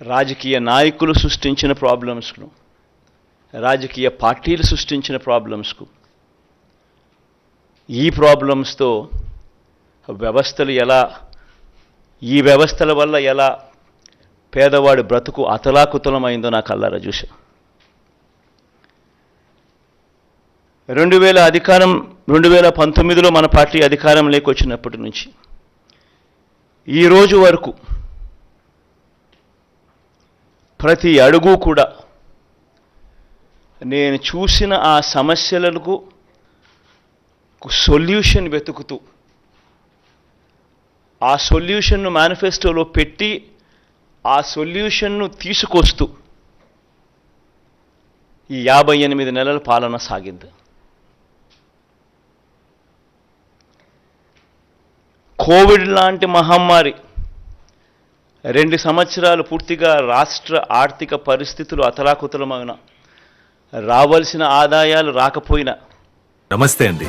రాజకీయ నాయకులు సృష్టించిన ప్రాబ్లమ్స్ను రాజకీయ పార్టీలు సృష్టించిన ప్రాబ్లమ్స్కు ఈ ప్రాబ్లమ్స్తో వ్యవస్థలు ఎలా ఈ వ్యవస్థల వల్ల ఎలా పేదవాడి బ్రతుకు అతలాకుతలమైందో నా కల్లారా చూశా. రెండు వేల అధికారం రెండు వేల పంతొమ్మిదిలో మన పార్టీ అధికారం లేకొచ్చినప్పటి నుంచి ఈ రోజు వరకు ప్రతి అడుగు కూడా నేను చూసిన ఆ సమస్యలకు సొల్యూషన్ వెతుకుతూ ఆ సొల్యూషన్ను మేనిఫెస్టోలో పెట్టి ఆ సొల్యూషన్ను తీసుకొస్తూ ఈ యాభై ఎనిమిది నెలల పాలన సాగింది. కోవిడ్ లాంటి మహమ్మారి రెండు సంవత్సరాలు పూర్తిగా రాష్ట్ర ఆర్థిక పరిస్థితులు అతలాకుతలమైన. రావాల్సిన ఆదాయాలు రాకపోయినా. నమస్తే అండి.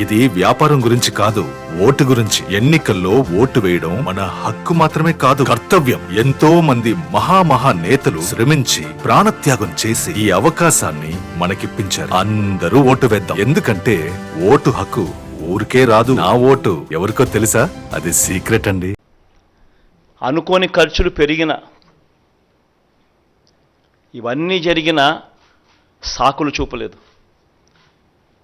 ఇది వ్యాపారం గురించి కాదు ఓటు గురించి. ఎన్నికల్లో ఓటు వేయడం మన హక్కు మాత్రమే కాదు కర్తవ్యం. ఎంతో మంది మహామహా నేతలు శ్రమించి ప్రాణత్యాగం చేసి ఈ అవకాశాన్ని మనకిప్పించారు. అందరూ ఓటు వేద్దాం. ఎందుకంటే ఓటు హక్కు ఊరికే రాదు. నా ఓటు ఎవరికో తెలుసా? అది సీక్రెట్ అండి. అనుకోని ఖర్చులు పెరిగిన ఇవన్నీ జరిగిన సాకులు చూపలేదు.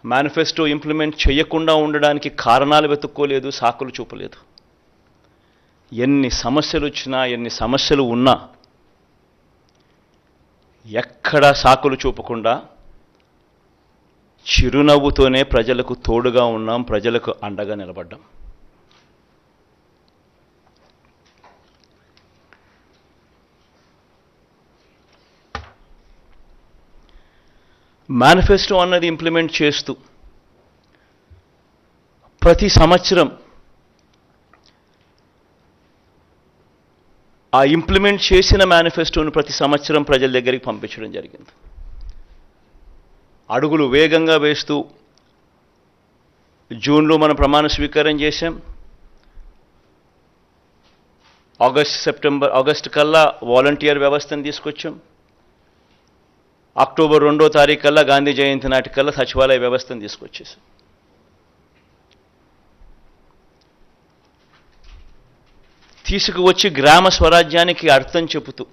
మేనిఫెస్టో ఇంప్లిమెంట్ చేయకుండా ఉండడానికి కారణాలు వెతుక్కోలేదు సాకులు చూపలేదు. ఎన్ని సమస్యలు వచ్చినా ఎన్ని సమస్యలు ఉన్నా ఎక్కడా సాకులు చూపకుండా చిరునవ్వుతోనే ప్రజలకు తోడుగా ఉన్నాం ప్రజలకు అండగా నిలబడ్డాం. మేనిఫెస్టో అన్నది ఇంప్లిమెంట్ చేస్తూ ప్రతి సంవత్సరం ఆ ఇంప్లిమెంట్ చేసిన మేనిఫెస్టోను ప్రతి సంవత్సరం ప్రజల దగ్గరికి పంపించడం జరిగింది. అడుగులు వేగంగా వేస్తూ జూన్లో మనం ప్రమాణ స్వీకారం చేశాం. ఆగస్ట్ సెప్టెంబర్ ఆగస్ట్ కల్లా వాలంటీర్ వ్యవస్థను తీసుకొచ్చాం. అక్టోబర్ రెండో తారీఖు కల్లా గాంధీ జయంతి నాటికల్లా సచివాలయ వ్యవస్థను తీసుకొచ్చేసి తీసుకువచ్చి గ్రామ స్వరాజ్యానికి అర్థం చెబుతూ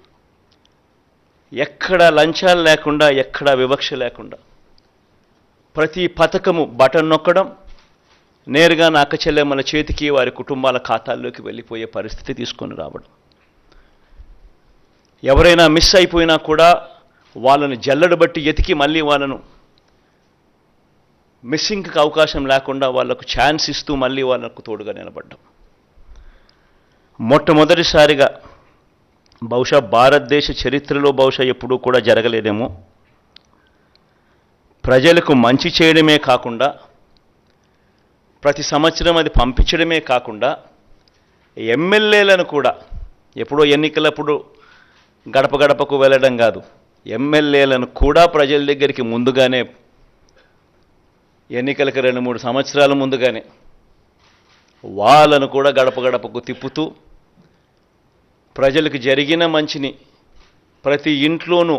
ఎక్కడ లంచాలు లేకుండా ఎక్కడ వివక్ష లేకుండా ప్రతి పథకము బటన్ నొక్కడం నేరుగా నా అక్క చేతికి వారి కుటుంబాల ఖాతాల్లోకి వెళ్ళిపోయే పరిస్థితి తీసుకొని రావడం. ఎవరైనా మిస్ అయిపోయినా కూడా వాళ్ళని జల్లడు బట్టి ఎతికి మళ్ళీ వాళ్ళను మిస్సింగ్కి అవకాశం లేకుండా వాళ్ళకు ఛాన్స్ ఇస్తూ మళ్ళీ వాళ్ళకు తోడుగా నిలబడ్డం. మొట్టమొదటిసారిగా బహుశా భారతదేశ చరిత్రలో బహుశా ఎప్పుడూ కూడా జరగలేదేమో. ప్రజలకు మంచి చేయడమే కాకుండా ప్రతి సంవత్సరం అది పంపించడమే కాకుండా ఎమ్మెల్యేలను కూడా ఎప్పుడో ఎన్నికలప్పుడు గడప గడపకు వెళ్ళడం కాదు. ఎమ్మెల్యేలను కూడా ప్రజల దగ్గరికి ముందుగానే ఎన్నికలకు రెండు మూడు సంవత్సరాల ముందుగానే వాళ్ళను కూడా గడప గడపకు తిప్పుతూ ప్రజలకు జరిగిన మంచిని ప్రతి ఇంట్లోనూ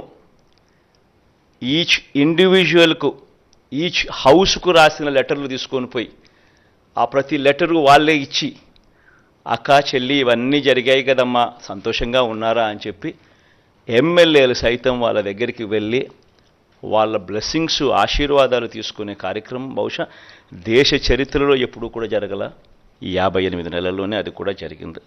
ఈచ్ ఇండివిజువల్కు ఈచ్ హౌస్కు రాసిన లెటర్లు తీసుకొని పోయి ఆ ప్రతి లెటరు వాళ్ళే ఇచ్చి అక్క చెల్లి ఇవన్నీ జరిగాయి కదమ్మా సంతోషంగా ఉన్నారా? అని చెప్పి ఎమ్మెల్యేలు సైతం వాళ్ళ దగ్గరికి వెళ్ళి వాళ్ళ బ్లెస్సింగ్స్ ఆశీర్వాదాలు తీసుకునే కార్యక్రమం బహుశా దేశ చరిత్రలో ఎప్పుడూ కూడా జరగల యాభై ఎనిమిది నెలల్లోనే అది కూడా జరిగింది.